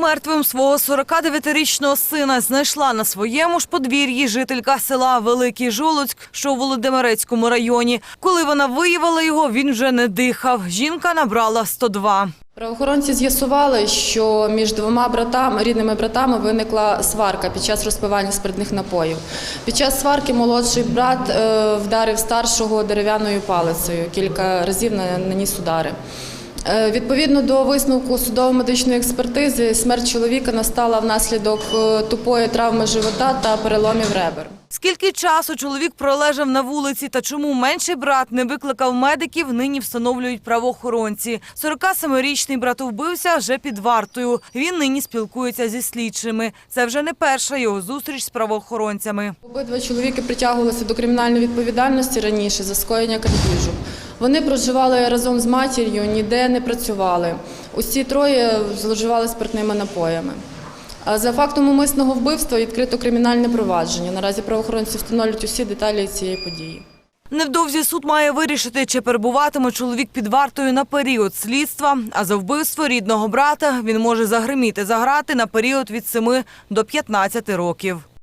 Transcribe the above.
Мертвим свого 49-річного сина знайшла на своєму ж подвір'ї жителька села Великий Жолудськ, що у Володимирецькому районі. Коли вона виявила його, він вже не дихав. Жінка набрала 102. Правоохоронці з'ясували, що між двома братами, рідними братами виникла сварка під час розпивання спиртних напоїв. Під час сварки молодший брат е, вдарив старшого дерев'яною палицею, кілька разів наніс удари. Е, Відповідно до висновку судово-медичної експертизи, смерть чоловіка настала внаслідок е, тупої травми живота та переломів ребер. Скільки часу чоловік пролежав на вулиці та чому менший брат не викликав медиків, нині встановлюють правоохоронці. 47-річний братовбивця вже під вартою. Він нині спілкується зі слідчими. Це вже не перша його зустріч з правоохоронцями. Обидва чоловіки притягувалися до кримінальної відповідальності раніше за скоєння крадіжу. Вони проживали разом з матір'ю, ніде не працювали. Усі троє зловживали спиртними напоями. За фактом умисного вбивства відкрито кримінальне провадження. Наразі правоохоронці встановлюють усі деталі цієї події. Невдовзі суд має вирішити, чи перебуватиме чоловік під вартою на період слідства, а за вбивство рідного брата він може загриміти за грати на період від 7 до 15 років.